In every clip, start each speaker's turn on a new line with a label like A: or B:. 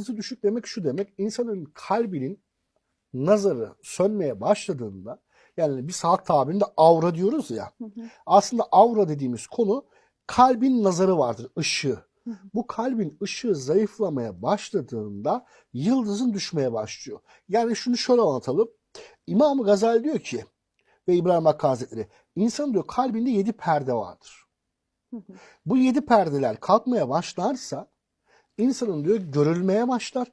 A: yıldızı düşük demek şu demek. insanın kalbinin nazarı sönmeye başladığında yani bir saat tabirinde aura diyoruz ya.
B: Hı hı.
A: Aslında aura dediğimiz konu kalbin nazarı vardır, ışığı.
B: Hı hı.
A: Bu kalbin ışığı zayıflamaya başladığında yıldızın düşmeye başlıyor. Yani şunu şöyle anlatalım. İmam Gazali diyor ki ve İbrahim Hakkı Hazretleri insan diyor kalbinde yedi perde vardır.
B: Hı hı.
A: Bu yedi perdeler kalkmaya başlarsa insanın diyor görülmeye başlar,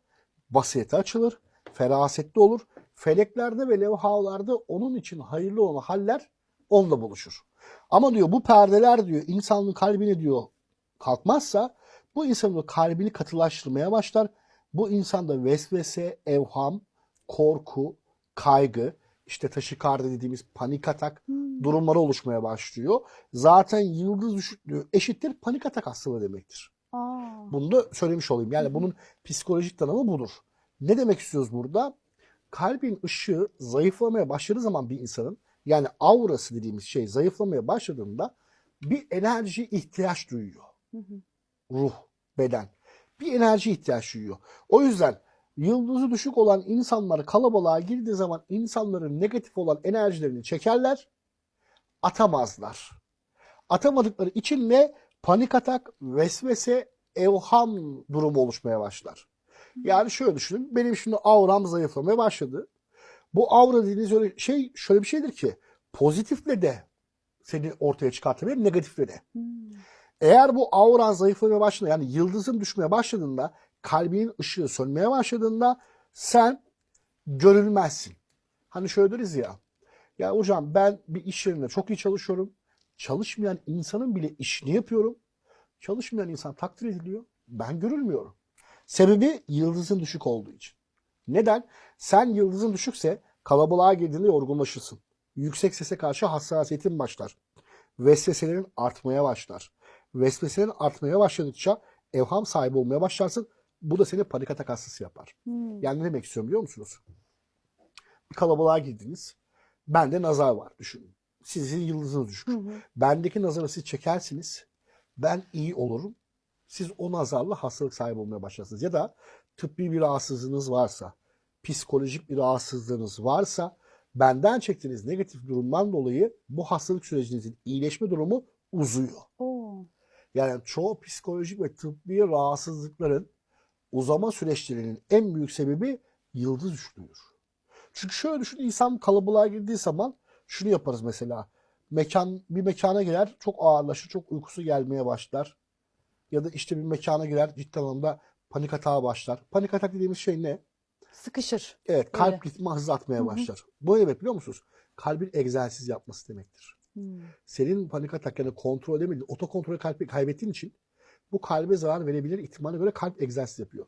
A: basireti açılır, ferasetli olur. Feleklerde ve levhalarda onun için hayırlı olan haller onunla buluşur. Ama diyor bu perdeler diyor insanın kalbine diyor kalkmazsa bu insanın kalbini katılaştırmaya başlar. Bu insanda vesvese, evham, korku, kaygı, işte taşikardi dediğimiz panik atak
B: Hmm.
A: durumları oluşmaya başlıyor. Zaten yıldız düşüklüğü eşittir panik atak hastalığı demektir.
B: Aa.
A: Bunu da söylemiş olayım.
B: Hı
A: Yani
B: hı.
A: bunun psikolojik tanımı budur. Ne demek istiyoruz burada? Kalbin ışığı zayıflamaya başladığı zaman bir insanın yani aurası dediğimiz şey zayıflamaya başladığında bir enerji ihtiyaç duyuyor.
B: Hı hı.
A: Ruh, beden. Bir enerji ihtiyaç duyuyor. O yüzden yıldızı düşük olan insanlar kalabalığa girdiği zaman insanların negatif olan enerjilerini çekerler, atamazlar. Atamadıkları için de panik atak, vesvese, evham durumu oluşmaya başlar. Yani şöyle düşünün. Benim şimdi auram zayıflamaya başladı. Bu aura dediğiniz öyle şey şöyle bir şeydir ki pozitifle de seni ortaya çıkartabilir, negatifle de.
B: Hmm.
A: Eğer bu auran zayıflamaya başladığında yani yıldızın düşmeye başladığında kalbinin ışığı sönmeye başladığında sen görülmezsin. Hani şöyle deriz ya. Ya hocam ben bir iş yerinde çok iyi çalışıyorum. Çalışmayan insanın bile işini yapıyorum. Çalışmayan insan takdir ediliyor. Ben görülmüyorum. Sebebi yıldızın düşük olduğu için. Neden? Sen yıldızın düşükse kalabalığa girdiğinde yorgunlaşırsın. Yüksek sese karşı hassasiyetin başlar. Vesveselerin artmaya başlar. Vesveselerin artmaya başladıkça evham sahibi olmaya başlarsın. Bu da seni panik atak hastası yapar.
B: Hmm.
A: Yani ne demek istiyorum biliyor musunuz? Kalabalığa girdiniz. Bende nazar var düşünün. Sizin yıldızınız düşük.
B: Hı hı.
A: Bendeki nazarı siz çekersiniz. Ben iyi olurum. Siz o nazarla hastalık sahibi olmaya başlarsınız. Ya da tıbbi bir rahatsızlığınız varsa, psikolojik bir rahatsızlığınız varsa benden çektiğiniz negatif durumdan dolayı bu hastalık sürecinizin iyileşme durumu uzuyor.
B: Oo.
A: Yani çoğu psikolojik ve tıbbi rahatsızlıkların uzama süreçlerinin en büyük sebebi yıldız düşüklüğüdür. Çünkü şöyle düşün insan kalabalığa girdiği zaman şunu yaparız mesela. Mekan bir mekana girer çok ağırlaşır çok uykusu gelmeye başlar. Ya da işte bir mekana girer ciddi anlamda panik atağa başlar. Panik atak dediğimiz şey ne?
B: Sıkışır.
A: Evet kalp
B: Öyle.
A: ritmi hızlı atmaya
B: Hı hı.
A: başlar. Bu ne demek biliyor musunuz? Kalbin egzersiz yapması demektir
B: Hmm.
A: senin panik atak yani kontrol edemediğin, otokontrolü kalbi kaybettiğin için bu kalbe zarar verebilir ihtimaline göre kalp egzersiz yapıyor.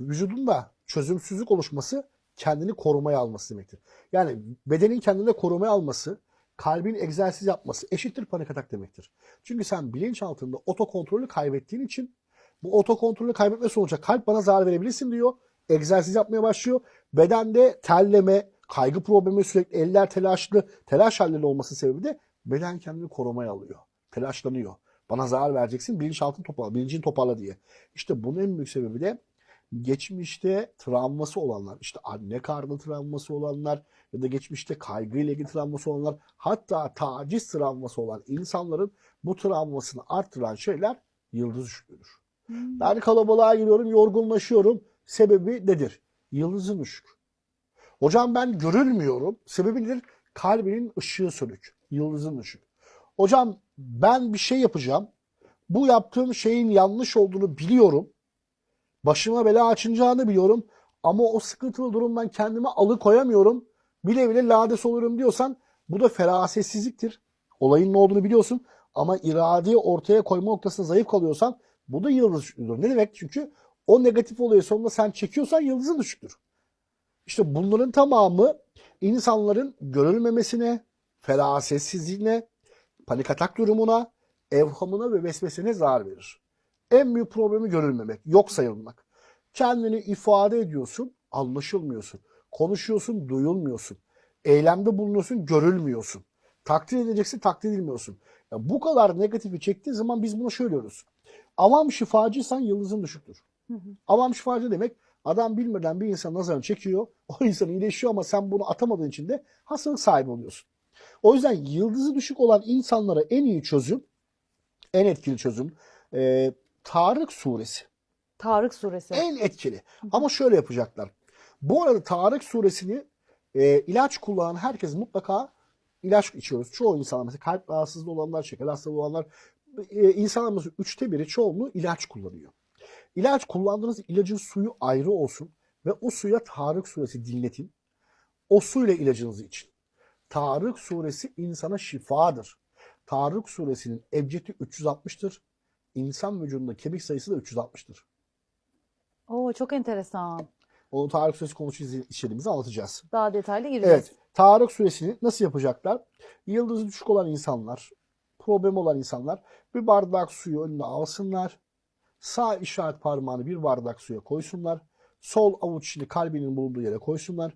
A: Vücudunda çözümsüzlük oluşması kendini korumaya alması demektir. Yani bedenin kendini korumaya alması, kalbin egzersiz yapması eşittir panik atak demektir. Çünkü sen bilinç altında otokontrolü kaybettiğin için bu otokontrolü kaybetme sonucu kalp bana zarar verebilirsin diyor. Egzersiz yapmaya başlıyor. Bedende terleme, kaygı problemi sürekli eller telaşlı, telaş halleri olması sebebi de beden kendini korumaya alıyor. Telaşlanıyor. Bana zarar vereceksin bilinçaltını toparla, bilincini toparla diye. İşte bunun en büyük sebebi de geçmişte travması olanlar, işte anne karnı travması olanlar ya da geçmişte kaygıyla ilgili travması olanlar, hatta taciz travması olan insanların bu travmasını arttıran şeyler yıldız düşüklüğüdür.
B: Hmm.
A: Yani kalabalığa giriyorum, yorgunlaşıyorum. Sebebi nedir? Yıldızın düşük. Hocam ben görülmüyorum. Sebebi nedir? Kalbinin ışığı sönük. Yıldızın düşük. Hocam ben bir şey yapacağım. Bu yaptığım şeyin yanlış olduğunu biliyorum. Başıma bela açınacağını biliyorum. Ama o sıkıntılı durumdan kendimi alıkoyamıyorum. Bile bile lades olurum diyorsan bu da ferasetsizliktir. Olayın ne olduğunu biliyorsun. Ama iradeyi ortaya koyma noktasında zayıf kalıyorsan bu da yıldız düşüklüğüdür. Ne demek? Çünkü o negatif olayı sonunda sen çekiyorsan yıldızın düşüktür. İşte bunların tamamı insanların görülmemesine, ferasetsizliğine, panik atak durumuna, evhamına ve vesvesene zarar verir. En büyük problemi görülmemek, yok sayılmak. Kendini ifade ediyorsun, anlaşılmıyorsun. Konuşuyorsun, duyulmuyorsun. Eylemde bulunuyorsun, görülmüyorsun. Takdir edeceksin, takdir edilmiyorsun. Ya bu kadar negatifi çektiği zaman biz bunu şöyle diyoruz. Avam şifacıysan yıldızın düşüktür.
B: Hı hı.
A: Avam şifacı demek Adam bilmeden bir insan nazarını çekiyor. O insan iyileşiyor ama sen bunu atamadığın için de hastalık sahibi oluyorsun. O yüzden yıldızı düşük olan insanlara en iyi çözüm, en etkili çözüm e, Tarık suresi.
B: Tarık suresi.
A: En etkili. Ama şöyle yapacaklar. Bu arada Tarık suresini e, ilaç kullanan herkes mutlaka ilaç içiyoruz. Çoğu insan mesela kalp rahatsızlığı olanlar, şeker hastalığı olanlar e, insanların üçte biri çoğunluğu ilaç kullanıyor. İlaç kullandığınız ilacın suyu ayrı olsun ve o suya Tarık suresi dinletin. O suyla ilacınızı için. Tarık suresi insana şifadır. Tarık suresinin ebcedi 360'tır. İnsan vücudunda kemik sayısı da 360'tır.
B: Oo çok enteresan.
A: O Tarık suresi konusu içeriğimizi anlatacağız.
B: Daha detaylı gireceğiz.
A: Evet. Tarık suresini nasıl yapacaklar? Yıldızı düşük olan insanlar, problem olan insanlar bir bardak suyu önüne alsınlar. Sağ işaret parmağını bir bardak suya koysunlar. Sol avuç içini kalbinin bulunduğu yere koysunlar.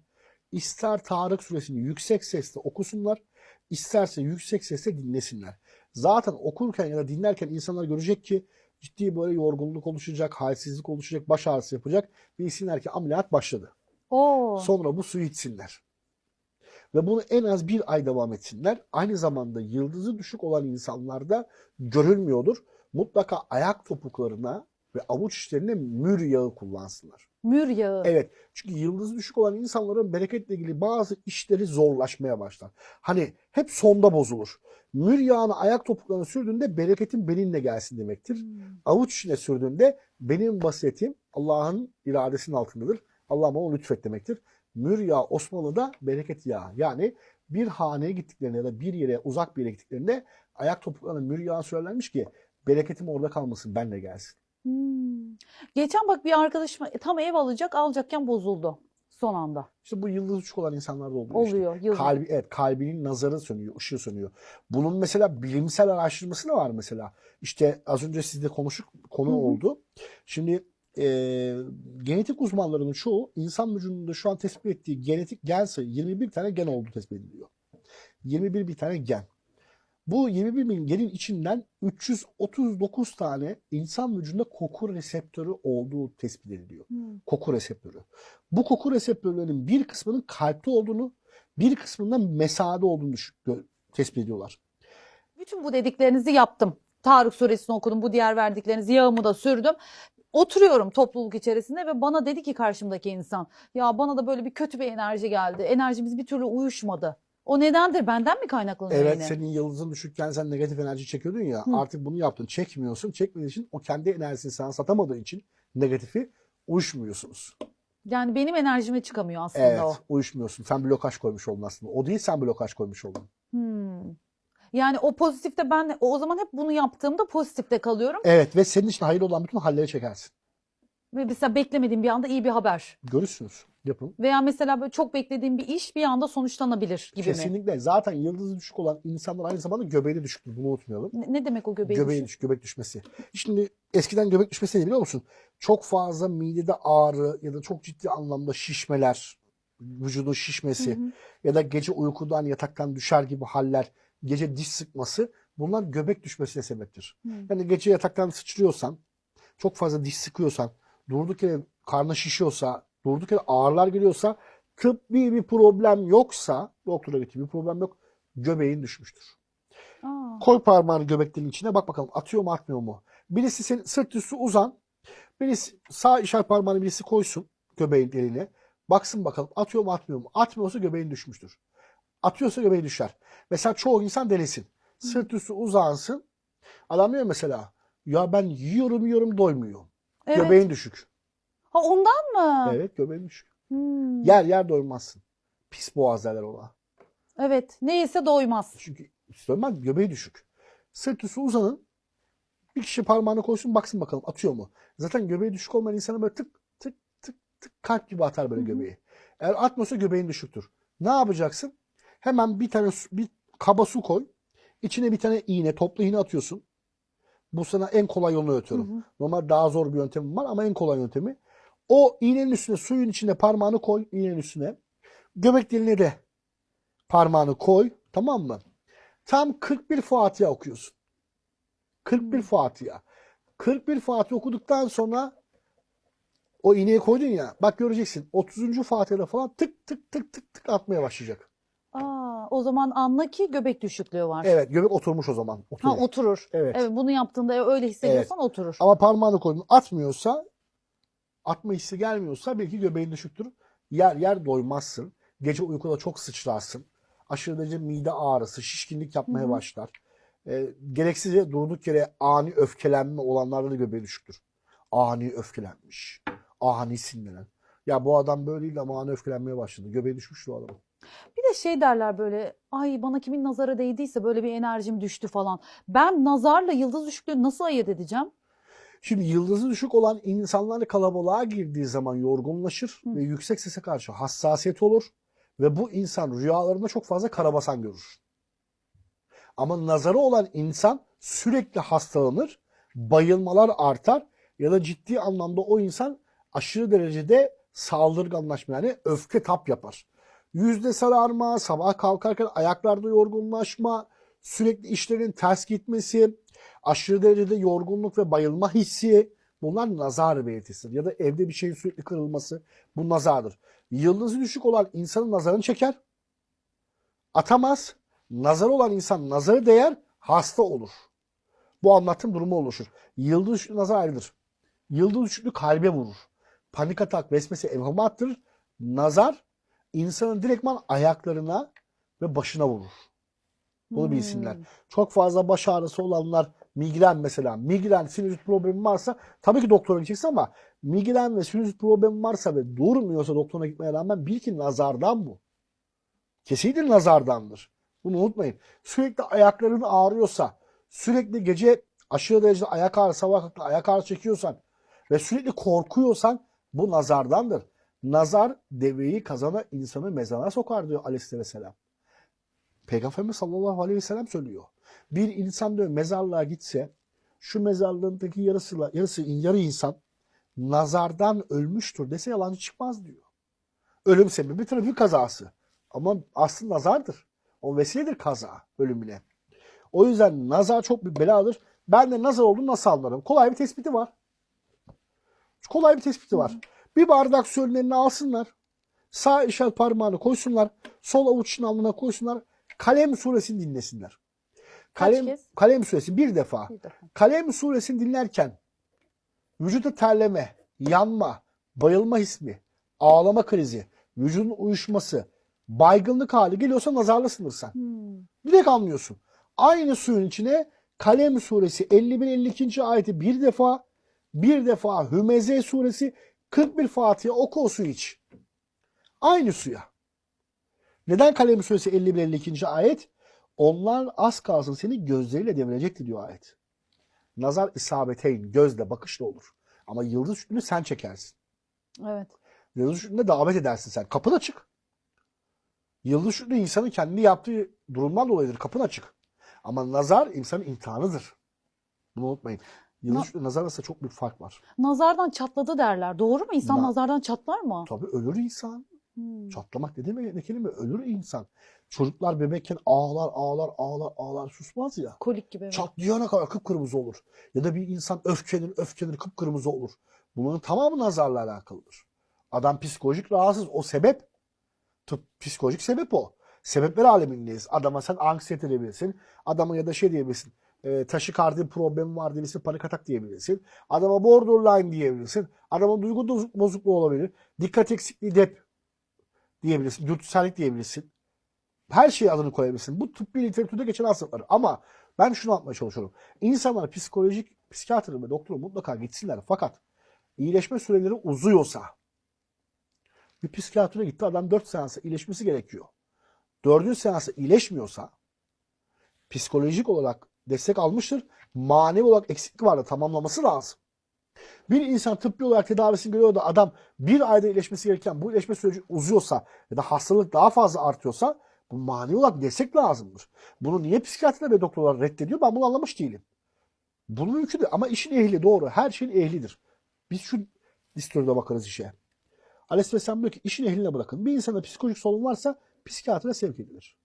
A: İster Tarık suresini yüksek sesle okusunlar, isterse yüksek sesle dinlesinler. Zaten okurken ya da dinlerken insanlar görecek ki ciddi böyle yorgunluk oluşacak, halsizlik oluşacak, baş ağrısı yapacak. Bilsinler ki ameliyat başladı.
B: Oo.
A: Sonra bu suyu içsinler. Ve bunu en az bir ay devam etsinler. Aynı zamanda yıldızı düşük olan insanlarda görülmüyordur. Mutlaka ayak topuklarına ve avuç içlerine mür yağı kullansınlar.
B: Mür yağı.
A: Evet. Çünkü yıldızı düşük olan insanların bereketle ilgili bazı işleri zorlaşmaya başlar. Hani hep sonda bozulur. Mür yağını ayak topuklarına sürdüğünde bereketin benimle gelsin demektir.
B: Hmm.
A: Avuç içine sürdüğünde benim basiretim Allah'ın iradesinin altındadır. Allah bana lütfet demektir. Mür yağı Osmanlı'da bereket yağı. Yani bir haneye gittiklerinde ya da bir yere uzak bir yere gittiklerinde ayak topuklarına mür yağı sürerlermiş ki bereketim orada kalmasın benle gelsin.
B: Hmm. Geçen bak bir arkadaşım tam ev alacak alacakken bozuldu son anda.
A: İşte bu yıldız uçuk olan insanlarda oluyor. işte.
B: Oluyor. Yıldız.
A: Kalbi, evet, kalbinin nazarı sönüyor, ışığı sönüyor. Bunun mesela bilimsel araştırması da var mesela. İşte az önce sizle konuşuk konu
B: Hı hı.
A: oldu. Şimdi e, genetik uzmanlarının çoğu insan vücudunda şu an tespit ettiği genetik gen sayı 21 tane gen olduğu tespit ediliyor. 21 bir tane gen. Bu 21 bin genin içinden 339 tane insan vücudunda koku reseptörü olduğu tespit ediliyor
B: Hmm.
A: koku reseptörü. Bu koku reseptörlerinin bir kısmının kalpte olduğunu, bir kısmının mesade olduğunu tespit ediyorlar.
B: Bütün bu dediklerinizi yaptım. Tarık suresini okudum. Bu diğer verdiklerinizi yağımı da sürdüm. Oturuyorum topluluk içerisinde ve bana dedi ki karşımdaki insan ya bana da böyle bir kötü bir enerji geldi. Enerjimiz bir türlü uyuşmadı. O nedendir? Benden mi kaynaklanıyor
A: Evet
B: yine?
A: senin yıldızın düşükken sen negatif enerji çekiyordun ya
B: Hı.
A: artık bunu yaptın. Çekmiyorsun. Çekmediğin için o kendi enerjisini sana satamadığı için negatifi uyuşmuyorsunuz.
B: Yani benim enerjime çıkamıyor aslında
A: Evet
B: o.
A: uyuşmuyorsun. Sen blokaj koymuş oldun aslında. O değil sen blokaj koymuş oldun.
B: Hmm. Yani o pozitifte ben o zaman hep bunu yaptığımda pozitifte kalıyorum.
A: Evet ve senin için hayırlı olan bütün halleri çekersin.
B: Ve mesela beklemediğim bir anda iyi bir haber.
A: Görürsünüz. Yapın.
B: Veya mesela böyle çok beklediğim bir iş bir anda sonuçlanabilir gibi mi?
A: Kesinlikle. Zaten yıldızı düşük olan insanlar aynı zamanda göbeği de düşüktür. Bunu unutmayalım.
B: Ne, ne demek o göbeği
A: Göbeğin
B: düşük?
A: düş, göbek düşmesi. Şimdi eskiden göbek düşmesi ne biliyor musun? Çok fazla midede ağrı ya da çok ciddi anlamda şişmeler, vücudun şişmesi ya da gece uykudan yataktan düşer gibi haller, gece diş sıkması bunlar göbek düşmesine sebeptir. Yani gece yataktan sıçrıyorsan, çok fazla diş sıkıyorsan, durduk yere karnı şişiyorsa, durduk yere ağrılar geliyorsa, tıbbi bir problem yoksa, doktora git bir problem yok, göbeğin düşmüştür.
B: Aa.
A: Koy parmağını göbeklerin içine bak bakalım atıyor mu atmıyor mu? Birisi senin sırt üstü uzan. Birisi sağ işaret parmağını birisi koysun göbeğin eline. Baksın bakalım atıyor mu atmıyor mu? Atmıyorsa göbeğin düşmüştür. Atıyorsa göbeği düşer. Mesela çoğu insan denesin. Sırt üstü uzansın. Adam diyor mesela ya ben yiyorum yiyorum doymuyor.
B: Evet.
A: Göbeğin düşük.
B: Ha ondan mı?
A: Evet düşük.
B: Hmm.
A: Yer yer doymazsın. Pis boğaz derler ona.
B: Evet. Neyse doymaz.
A: Çünkü söylemem göbeği düşük. Sırt üstü uzanın. Bir kişi parmağını koysun baksın bakalım atıyor mu? Zaten göbeği düşük olmayan insana böyle tık tık tık tık kalp gibi atar böyle
B: Hı hı.
A: göbeği. Eğer atmıyorsa göbeğin düşüktür. Ne yapacaksın? Hemen bir tane su- bir kaba su koy. İçine bir tane iğne, toplu iğne atıyorsun. Bu sana en kolay yolunu öğretiyorum.
B: Hı hı.
A: Normal daha zor bir yöntemim var ama en kolay yöntemi. O iğnenin üstüne suyun içine parmağını koy iğnenin üstüne. Göbek deliğine de parmağını koy. Tamam mı? Tam 41 Fatiha okuyorsun. 41
B: Hmm.
A: Fatiha. 41 Fatiha okuduktan sonra O iğneyi koydun ya bak göreceksin 30. Fatiha'da falan tık tık tık tık tık atmaya başlayacak.
B: Aa, o zaman anla ki göbek düşüklüğü var.
A: Evet göbek oturmuş o zaman.
B: Ha
A: Oturur.
B: oturur.
A: Evet.
B: Evet bunu yaptığında öyle hissediyorsan oturur.
A: Ama parmağını koydun atmıyorsa atma hissi gelmiyorsa belki göbeğin düşüktür. Yer yer doymazsın. Gece uykuda çok sıçrarsın. Aşırı derece mide ağrısı, şişkinlik yapmaya
B: Hı hı.
A: başlar. E, gereksizce durduk yere ani öfkelenme olanlarda da göbeği düşüktür. Ani öfkelenmiş. Ani sinirlenen. Ya bu adam böyleydi ama ani öfkelenmeye başladı. Göbeği düşmüş o adamın.
B: Bir de şey derler böyle ay bana kimin nazara değdiyse böyle bir enerjim düştü falan. Ben nazarla yıldız düşüklüğünü nasıl ayırt edeceğim?
A: Şimdi yıldızı düşük olan insanlar kalabalığa girdiği zaman yorgunlaşır
B: Hı.
A: ve yüksek sese karşı hassasiyet olur ve bu insan rüyalarında çok fazla karabasan görür. Ama nazarı olan insan sürekli hastalanır, bayılmalar artar ya da ciddi anlamda o insan aşırı derecede saldırganlaşma yani öfke tap yapar. Yüzde sararma, sabah kalkarken ayaklarda yorgunlaşma, sürekli işlerin ters gitmesi, aşırı derecede yorgunluk ve bayılma hissi bunlar nazar belirtisidir. Ya da evde bir şeyin sürekli kırılması bu nazardır. Yıldızı düşük olan insanın nazarını çeker. Atamaz. Nazar olan insan nazarı değer hasta olur. Bu anlatım durumu oluşur. Yıldız düşüklüğü nazar ayrıdır. Yıldız düşüklüğü kalbe vurur. Panik atak, vesvese, evhama attırır. Nazar insanın direktman ayaklarına ve başına vurur. Bunu bilsinler.
B: Hmm.
A: Çok fazla baş ağrısı olanlar migren mesela. Migren, sinüzit problemi varsa tabii ki doktora gideceksin ama migren ve sinüzit problemi varsa ve durmuyorsa doktora gitmeye rağmen bil ki nazardan bu. Kesinlikle nazardandır. Bunu unutmayın. Sürekli ayakların ağrıyorsa, sürekli gece aşırı derecede ayak ağrısı, sabah kalktığında ayak ağrısı çekiyorsan ve sürekli korkuyorsan bu nazardandır. Nazar deveyi kazana insanı mezara sokar diyor aleyhisselam. Peygamberimiz sallallahu aleyhi ve sellem söylüyor. Bir insan diyor mezarlığa gitse şu mezarlığındaki yarısı, yarısı yarı insan nazardan ölmüştür dese yalancı çıkmaz diyor. Ölüm sebebi trafik kazası. Ama aslında nazardır. O vesiledir kaza ölümüne. O yüzden nazar çok bir beladır. Ben de nazar olduğunu nasıl anlarım? Kolay bir tespiti var. Kolay bir tespiti var. Bir bardak suyun eline alsınlar. Sağ işaret parmağını koysunlar. Sol avuçun alnına koysunlar. Kalem suresini dinlesinler. Kalem,
B: kez?
A: Kalem suresi bir defa.
B: Bir defa.
A: Kalem suresini dinlerken vücuda terleme, yanma, bayılma hismi, ağlama krizi, vücudun uyuşması, baygınlık hali geliyorsa nazarlısındır sen.
B: Hmm.
A: Direkt anlıyorsun. Aynı suyun içine Kalem suresi 51-52. ayeti bir defa, bir defa Hümeze suresi 41 Fatiha oku o suyu iç. Aynı suya. Neden Kalem suresi 51-52. ayet? Onlar az kalsın seni gözleriyle devirecekti diyor ayet. Nazar isabeteyn, gözle, bakışla olur. Ama yıldız üstünü sen çekersin.
B: Evet.
A: Yıldız üstünde davet edersin sen. Kapın açık. Yıldız üstünde insanın kendi yaptığı durumdan dolayıdır. Kapın açık. Ama nazar insanın imtihanıdır. Bunu unutmayın. Yıldız
B: Na-
A: nazar arasında çok büyük fark var.
B: Nazardan çatladı derler. Doğru mu? İnsan
A: Na-
B: nazardan çatlar mı?
A: Tabii ölür insan.
B: Hmm.
A: Çatlamak ne demek ne kelime? Ölür insan. Çocuklar bebekken ağlar ağlar ağlar ağlar susmaz ya.
B: Kolik gibi. evet.
A: Çatlayana kadar kıpkırmızı olur. Ya da bir insan öfkelenir öfkelenir kıpkırmızı olur. Bunların tamamı nazarla alakalıdır. Adam psikolojik rahatsız. O sebep. Tıp, psikolojik sebep o. Sebepler alemindeyiz. Adama sen anksiyete diyebilirsin. Adama ya da şey diyebilirsin. E, taşikardi problemi var diyebilirsin. Panik atak diyebilirsin. Adama borderline diyebilirsin. Adama duygu bozuk- bozukluğu olabilir. Dikkat eksikliği dep diyebilirsin. Dürtüsellik diyebilirsin. Her şeye adını koyabilirsin. Bu tıbbi literatürde geçen hastalıklar. Ama ben şunu anlatmaya çalışıyorum. İnsanlar psikolojik, psikiyatr ve doktora mutlaka gitsinler. Fakat iyileşme süreleri uzuyorsa bir psikiyatra gitti adam 4 seansa iyileşmesi gerekiyor. 4. seansa iyileşmiyorsa psikolojik olarak destek almıştır. Manevi olarak eksiklik vardı tamamlaması lazım. Bir insan tıbbi olarak tedavisini görüyor da adam bir ayda iyileşmesi gereken bu iyileşme süreci uzuyorsa ya da hastalık daha fazla artıyorsa bu manevi olarak destek lazımdır. Bunu niye psikiyatrlar ve doktorlar reddediyor ben bunu anlamış değilim. Bunu mümkün değil ama işin ehli doğru. Her şeyin ehlidir. Biz şu distörde bakarız işe. Aleyhisselam diyor ki işin ehline bırakın. Bir insanda psikolojik sorun varsa psikiyatriye sevk edilir.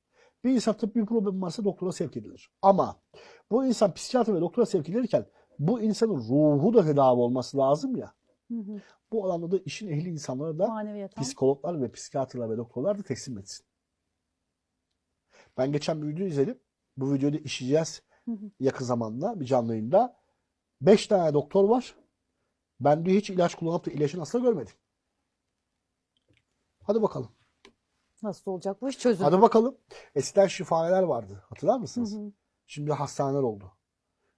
A: Bir insan tıbbi bir problem varsa doktora sevk edilir. Ama bu insan psikiyatri ve doktora sevk edilirken bu insanın ruhu da tedavi olması lazım ya.
B: Hı hı.
A: Bu alanda da işin ehli insanlara da psikologlar ve psikiyatrlar ve doktorlar da teslim etsin. Ben geçen bir video izledim. Bu videoyu da işleyeceğiz
B: Hı hı.
A: yakın zamanda bir canlı yayında. 5 tane doktor var. Ben diyor hiç ilaç kullanıp da ilacın asla görmedim. Hadi bakalım.
B: Nasıl olacak bu iş çözüm.
A: Hadi bakalım. Eskiden şifahaneler vardı. Hatırlar
B: Hı
A: mısınız?
B: hı.
A: Şimdi hastaneler oldu.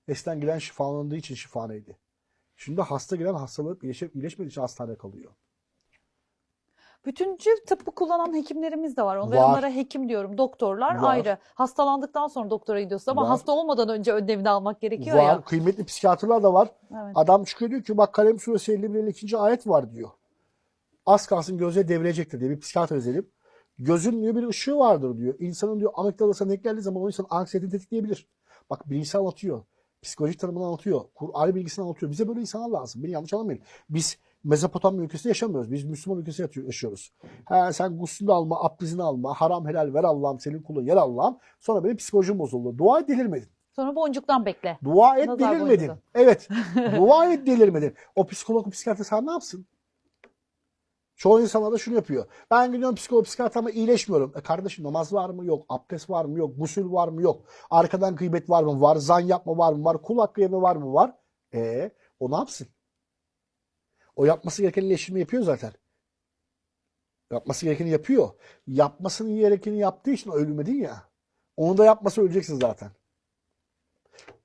A: Eskiden giren şifalandığı için şifaneydi. Şimdi hasta giren hastalık iyileşip iyileşmediği için hastanede kalıyor.
B: Bütüncül tıbbı kullanan hekimlerimiz de var. Ben
A: Var.
B: onlara hekim diyorum. Doktorlar
A: Var.
B: ayrı. Hastalandıktan sonra doktora gidiyorsun ama
A: Var.
B: hasta olmadan önce önlemini almak gerekiyor
A: var.
B: ya.
A: Kıymetli psikiyatrlar da var.
B: Evet.
A: Adam çıkıyor diyor ki bak Kalem Suresi 51 52. ayet var diyor. Az kalsın gözle devirecektir diye bir psikiyatr izledim. Gözün diyor bir ışığı vardır diyor. İnsanın diyor amigdalasına denk geldiği zaman o insan anksiyetini tetikleyebilir. Bak bilimsel anlatıyor. Psikolojik tanımını anlatıyor. Kur'an bilgisini anlatıyor. Bize böyle insanlar lazım. Beni yanlış anlamayın. Biz Mezopotamya ülkesinde yaşamıyoruz. Biz Müslüman ülkesinde yaşıyoruz. Ha, sen guslünü alma, abdestini alma, haram helal ver Allah'ım, senin kulun yer Allah'ım. Sonra benim psikolojim bozuldu. Dua et delirmedin.
B: Sonra boncuktan bekle.
A: Dua et
B: Nazar
A: delirmedin.
B: boncuğu.
A: Evet. Dua et delirmedin. O psikolog, psikiyatr sen ne yapsın? Çoğu insanlar da şunu yapıyor. Ben gidiyorum psikolog, psikiyatr ama iyileşmiyorum. E kardeşim namaz var mı? Yok. Abdest var mı? Yok. Gusül var mı? Yok. Arkadan gıybet var mı? Var. Zan yapma var mı? Var. Kul hakkı yeme var mı? Var. E o ne yapsın? O yapması gereken iyileştirme yapıyor zaten. Yapması gerekeni yapıyor. Yapmasını gerekeni yaptığı için ölmedin ya. Onu da yapmasa öleceksin zaten.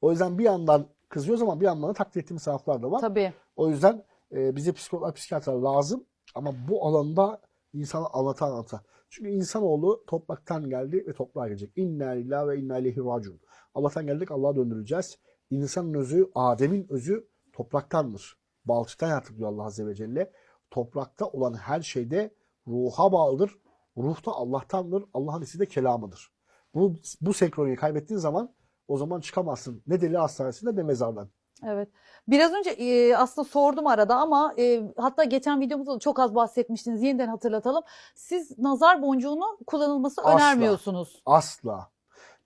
A: O yüzden bir yandan kızıyoruz ama bir yandan da takdir ettiğimiz taraflar da var.
B: Tabii.
A: O yüzden e, bize psikologlar, psikiyatrlar lazım. Ama bu alanda insana anlata anlata. Çünkü insanoğlu topraktan geldi ve toprağa gelecek. İnna lillahi ve inna ileyhi raciun. Allah'tan geldik, Allah'a döndürüleceğiz. İnsanın özü, Adem'in özü topraktandır. Balçıktan yarattık diyor Allah Azze ve Celle. Toprakta olan her şeyde ruha bağlıdır. Ruh da Allah'tandır. Allah'ın ismi de kelamıdır. Bu, bu senkroniyi kaybettiğin zaman o zaman çıkamazsın. Ne deli hastanesinde ne mezardan.
B: Evet. Biraz önce e, aslında sordum arada ama e, hatta geçen videomuzda da çok az bahsetmiştiniz. Yeniden hatırlatalım. Siz nazar boncuğunu kullanılması
A: Asla.
B: önermiyorsunuz.
A: Asla.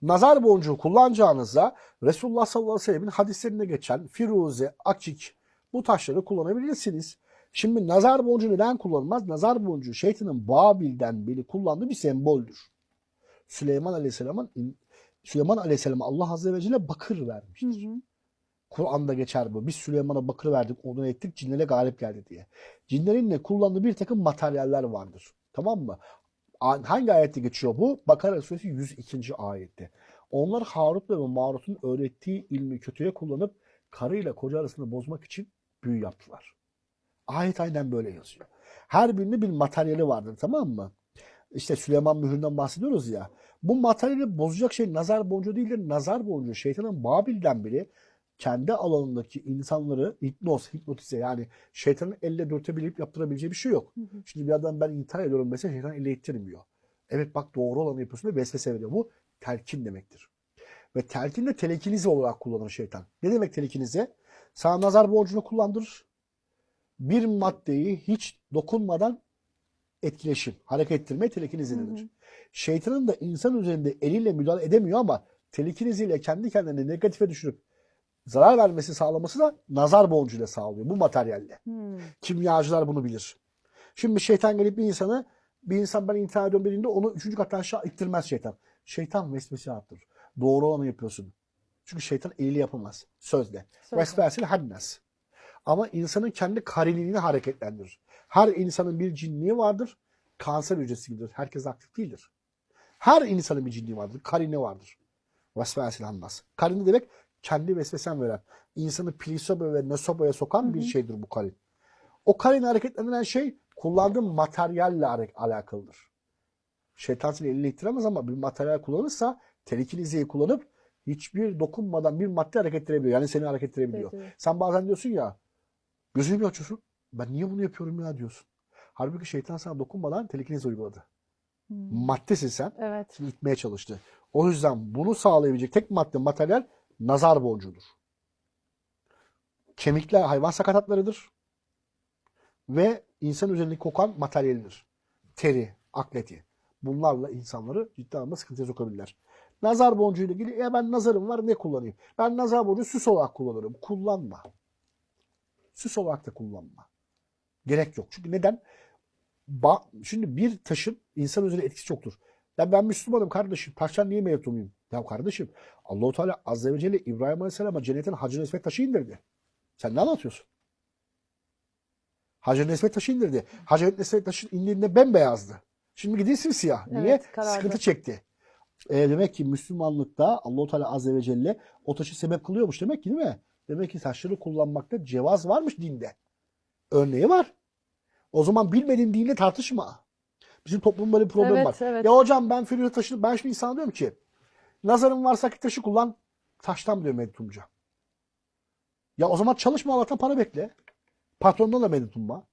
A: Nazar boncuğu kullanacağınıza Resulullah sallallahu aleyhi ve sellemin hadislerinde geçen firuze, akik bu taşları kullanabilirsiniz. Şimdi nazar boncuğu neden kullanılmaz? Nazar boncuğu şeytanın Babil'den beri kullandığı bir semboldür. Süleyman aleyhisselamın Süleyman aleyhisselama Allah azze ve celle bakır
B: Hı
A: vermiştir.
B: hı.
A: Kur'an'da geçer bu. Biz Süleyman'a bakır verdik, onu ettik, cinlere galip geldi diye. Cinlerin de kullandığı bir takım materyaller vardır. Tamam mı? Hangi ayette geçiyor bu? Bakara suresi 102. ayette. Onlar Harut ve Marut'un öğrettiği ilmi kötüye kullanıp karıyla koca arasını bozmak için büyü yaptılar. Ayet aynen böyle yazıyor. Her birinin bir materyali vardır tamam mı? İşte Süleyman mühründen bahsediyoruz ya. Bu materyali bozacak şey nazar boncuğu değildir. Nazar boncuğu şeytanın Babil'den biri kendi alanındaki insanları hipnoz, hipnotize yani şeytanın elle dürtebilip yaptırabileceği bir şey yok.
B: Hı hı.
A: Şimdi bir adam ben intihar ediyorum mesela şeytan elle ittirmiyor. Evet bak doğru olanı yapıyorsun ve vesvese veriyor. Bu telkin demektir. Ve telkin de telekinize olarak kullanır şeytan. Ne demek telekinize? Sana nazar borcunu kullandırır. Bir maddeyi hiç dokunmadan etkileşim, hareket ettirme telekinize
B: Hı hı.
A: denir. Şeytanın da insan üzerinde eliyle müdahale edemiyor ama telekiniziyle kendi kendine negatife düşürüp zarar vermesi sağlaması da nazar boncuğuyla sağlıyor. Bu materyalle.
B: Hmm.
A: Kimyacılar bunu bilir. Şimdi şeytan gelip bir insanı bir insan ben intihar ediyorum dediğinde onu üçüncü kattan aşağı ittirmez şeytan. Şeytan vesvese yaptırır. Doğru olanı yapıyorsun. Çünkü şeytan eliyle yapamaz. Sözle.
B: Sözle.
A: Vesvesil hadnes. Ama insanın kendi karinliğini hareketlendirir. Her insanın bir cinliği vardır. Kanser hücresi gibidir. Herkes aktif değildir. Her insanın bir cinliği vardır. Karini vardır. Vesvesil hadnes. Karini demek kendi vesvesen veren. İnsanı plisoba ve nosobaya sokan bir şeydir bu karin. O karini hareketlendiren şey kullandığın materyalle alakalıdır. Şeytan seni eline ittiremez ama bir materyal kullanırsa telekinizeyi kullanıp hiçbir dokunmadan bir madde hareket ettirebiliyor. Yani seni hareket.
B: Evet, evet.
A: Sen bazen diyorsun ya gözünü bir açıyorsun. Ben niye bunu yapıyorum ya diyorsun. Halbuki şeytan sana dokunmadan telekinize uyguladı.
B: Hmm.
A: Maddesin sen.
B: Evet.
A: Seni itmeye çalıştı. O yüzden bunu sağlayabilecek tek madde materyal nazar boncuğudur. Kemikler hayvan sakatatlarıdır. Ve insan üzerindeki kokan materyalidir. Teri, akleti. Bunlarla insanları ciddi anlamda sıkıntıya sokabilirler. Nazar boncuğuyla ilgili ya ben nazarım var ne kullanayım? Ben nazar boncuğu süs olarak kullanırım. Kullanma. Süs olarak da kullanma. Gerek yok. Çünkü neden? Ba- Şimdi bir taşın insan üzerine etkisi çoktur. Ya ben Müslümanım kardeşim. Taştan niye medet umuyum? Ya kardeşim Allahu Teala Azze ve Celle İbrahim Aleyhisselam'a cennetin Hacer Esved taşı indirdi. Sen ne anlatıyorsun? Hacer Esved taşı indirdi. Hacer Esved taşı indirdiğinde bembeyazdı. Şimdi gidiyor simsiyah. Niye?
B: Evet, karardı.
A: Sıkıntı çekti. E, demek ki Müslümanlıkta Allahu Teala Azze ve Celle o taşı sebep kılıyormuş demek ki değil mi? Demek ki taşları kullanmakta cevaz varmış dinde. Örneği var. O zaman bilmediğin dinle tartışma. Bizim toplumda böyle bir problem
B: Evet,
A: var.
B: evet.
A: Ya hocam ben filozofi taşını ben şimdi insana diyorum ki nazarın varsa ki taşı kullan taştan diyor medet umacağım. Ya o zaman çalışma Allah'tan para bekle. Patrondan da medet umma.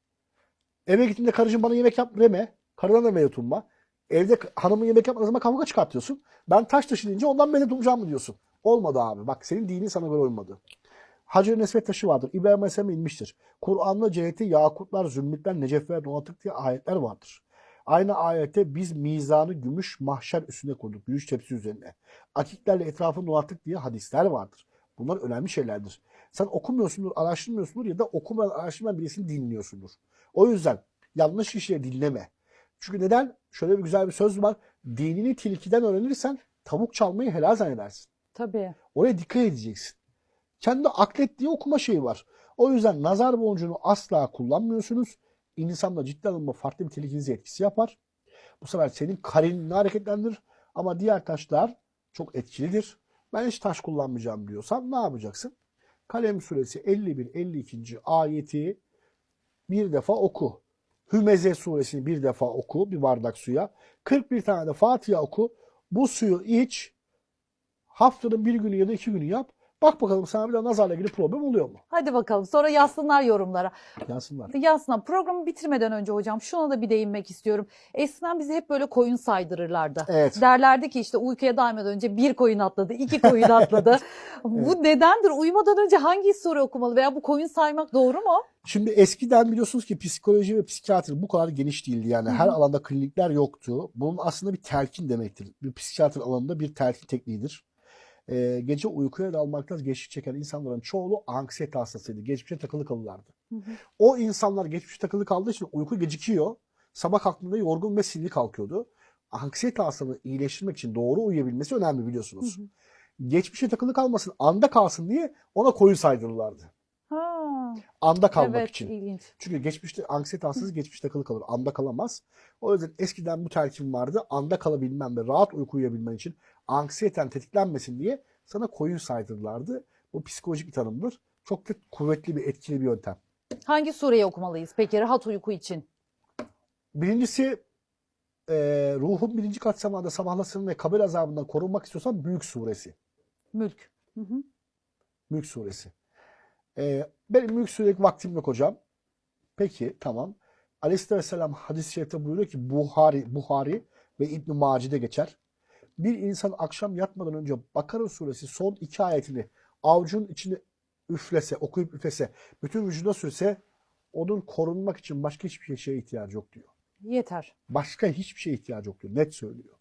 A: Eve gittiğinde karıcığım bana yemek yap deme. Karıdan da medet umma. Evde hanımın yemek yapmadığı zaman kavga çıkartıyorsun. Ben taş taşı deyince ondan medet umacağım mı diyorsun? Olmadı abi. Bak senin dinin sana göre olmadı. Hacer-i Nesvet taşı vardır. İbrahim Aleyhisselam inmiştir. Kur'an'da cenneti yakutlar, zümrütler, necefler donatık diye ayetler vardır. Aynı ayette biz mizanı gümüş mahşer üstüne koyduk. Gümüş tepsi üzerine. Akiklerle etrafını donattık diye hadisler vardır. Bunlar önemli şeylerdir. Sen okumuyorsundur, araştırmıyorsundur ya da okumayan, araştırmayan birisini dinliyorsundur. O yüzden yanlış kişileri dinleme. Çünkü neden? Şöyle bir güzel bir söz var. Dinini tilkiden öğrenirsen tavuk çalmayı helal zannedersin.
B: Tabii.
A: Oraya dikkat edeceksin. Kendi aklet diye okuma şeyi var. O yüzden nazar boncuğunu asla kullanmıyorsunuz. İnsanda ciddi anlamda farklı bir tehlikenize etkisi yapar. Bu sefer senin karinini hareketlendirir. Ama diğer taşlar çok etkilidir. Ben hiç taş kullanmayacağım diyorsan ne yapacaksın? Kalem suresi 51-52. ayeti bir defa oku. Hümeze suresini bir defa oku bir bardak suya. 41 tane de Fatiha oku. Bu suyu iç. Haftanın bir günü ya da iki günü yap. Bak bakalım sana bir de nazarla ilgili problem oluyor mu?
B: Hadi bakalım. Sonra yazsınlar yorumlara.
A: Yansınlar.
B: Yazsınlar. Programı bitirmeden önce hocam şuna da bir değinmek istiyorum. Eskiden bizi hep böyle koyun saydırırlardı.
A: Evet.
B: Derlerdi ki işte uykuya dalmadan önce bir koyun atladı, iki koyun atladı. Bu nedendir? Uyumadan önce hangi soru okumalı veya bu koyun saymak doğru mu?
A: Şimdi eskiden biliyorsunuz ki psikoloji ve psikiyatri bu kadar geniş değildi. Yani her alanda klinikler yoktu. Bunun aslında bir telkin demektir. Bir psikiyatri alanında bir telkin tekniğidir. Ee, gece uykuya dalmaktan geçiş çeken insanların çoğu anksiyete hastasıydı. Geçmişe takılı kalırlardı. O insanlar geçmişe takılı kaldığı için uyku gecikiyor. Sabah kalktığında yorgun ve sinirli kalkıyordu. Anksiyete hastalığını iyileştirmek için doğru uyuyabilmesi önemli biliyorsunuz. Geçmişe takılı kalmasın, anda kalsın diye ona koyun saydırırlardı.
B: Ha,
A: Anda kalmak
B: evet
A: için.
B: ilginç.
A: Çünkü geçmişte anksiyete hastası geçmişte takılı kalır. Anda kalamaz. O yüzden eskiden bu telkin vardı. Anda kalabilmem ve rahat uyku uyuyabilmen için anksiyeten tetiklenmesin diye sana koyun saydırırlardı. Bu psikolojik bir tanımdır. Çok da kuvvetli bir etkili bir yöntem.
B: Hangi sureyi okumalıyız peki rahat uyku için?
A: Birincisi e, ruhun birinci kat semada sabahlasın ve kabir azabından korunmak istiyorsan Büyük Suresi.
B: Mülk. Hı hı.
A: Mülk Suresi. E, benim Mülk Sure'lik vaktim yok hocam. Peki tamam. Aleyhisselam hadis-i şerifte buyuruyor ki Buhari, Buhari ve İbn-i Maci'de geçer. Bir insan akşam yatmadan önce Bakara suresi son iki ayetini avucun içine üflese, okuyup üflese, bütün vücuduna sürse onun korunmak için başka hiçbir şeye ihtiyacı yok diyor.
B: Yeter.
A: Başka hiçbir şeye ihtiyacı yok diyor. Net söylüyor.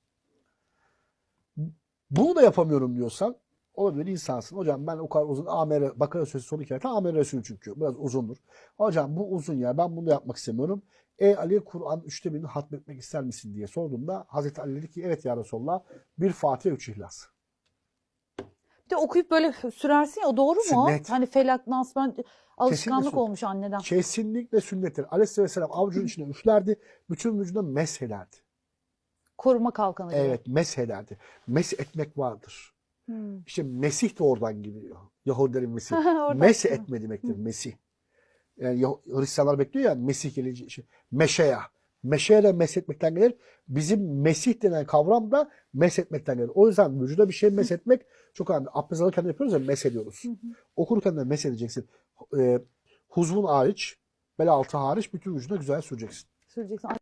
A: Bunu da yapamıyorum diyorsan olabilir insansın. Hocam ben o kadar uzun Amer Bakara Suresi son hikayeti Amer Resulü çünkü. Biraz uzundur. Hocam bu uzun ya ben bunu da yapmak istemiyorum. Ey Ali Kur'an üçte birini hatmetmek ister misin diye sorduğumda Hazreti Ali dedi ki evet ya Resulallah bir Fatiha üç İhlas.
B: Bir de okuyup böyle sürersin ya o doğru mu?
A: Sünnet.
B: Hani felak, nas ben alışkanlık
A: sünnet.
B: olmuş anneden.
A: Kesinlikle sünnettir. Aleyhisselam avucunun içine üflerdi. Bütün vücuduna meshederdi.
B: Koruma kalkanı gibi.
A: Evet meshederdi. Mes etmek vardır.
B: Hmm.
A: İşte Mesih de oradan geliyor. Yahudilerin Mesih.
B: Oradan.
A: Mes etme demektir Mesih. Yani Hristiyanlar bekliyor ya Mesih gelince işte Meşeya. Meşeya da mes etmekten gelir. Bizim Mesih denen kavram da mes etmekten gelir. O yüzden vücuda bir şey mes etmek çok önemli. Abdest alırken de yapıyoruz ya mes ediyoruz. Okurken de mes edeceksin. Ee, huzvun hariç, bel altı hariç bütün vücuduna güzel süreceksin.
B: Süreceksin.